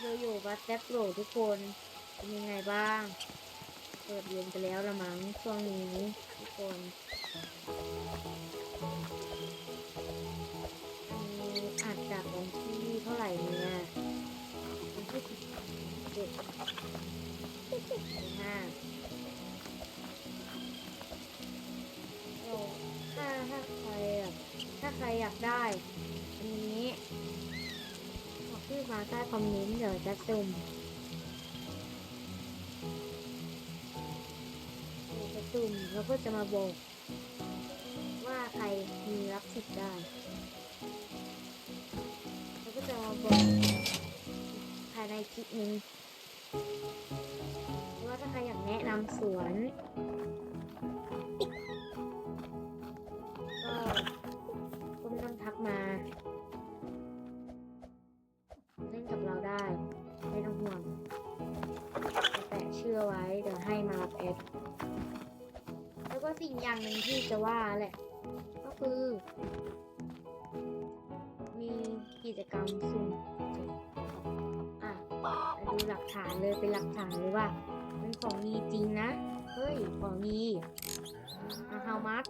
เราอยู่วัดแท็บโหลทุกคนเป็นยังไงบ้าง เปิดเรียนไปแล้วละมั้งช่วงนี้ทุกคน ใครอยากได้ อันนี้บอกชื่อมาใต้คอมเมนต์เดี๋ยวจะสุ่มจะสุ่มแล้วก็จะมาบอกว่าใครมีรับสิทธิ์ได้แล้วก็จะมาบอกภายในคลิปนี้ว่าถ้าใครอยากแนะนำสวนับแอดแล้วก็สิ่งอย่างหนึ่งที่จะว่าแหละ ก็คือ มีกิจกรรมสุ่มอะดูหลักฐานเลยเป็นหลักฐานเลยว่ามันของมีจริงนะ เฮ้ย ของมีอาฮามัส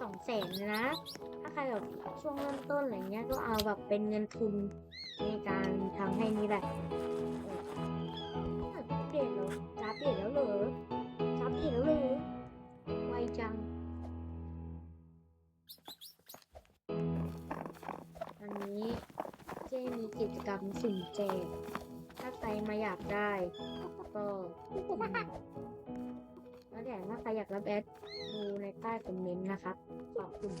สองแสนนะ ถ้าใครแบบช่วงเริ่มต้นอะไรเงี้ยก็เอาแบบเป็นเงินทุนในการทำให้นี่แหละเอออัปเดตแล้วอัปเดตแล้วเหร มีกิจกรรมสุ่มแจก ถ้าใครมาอยากได้ ก็แล้วเดี๋ยวถ้าใครอยากรับแอดดูในใต้คอมเมนต์นะครับ ขอบคุณ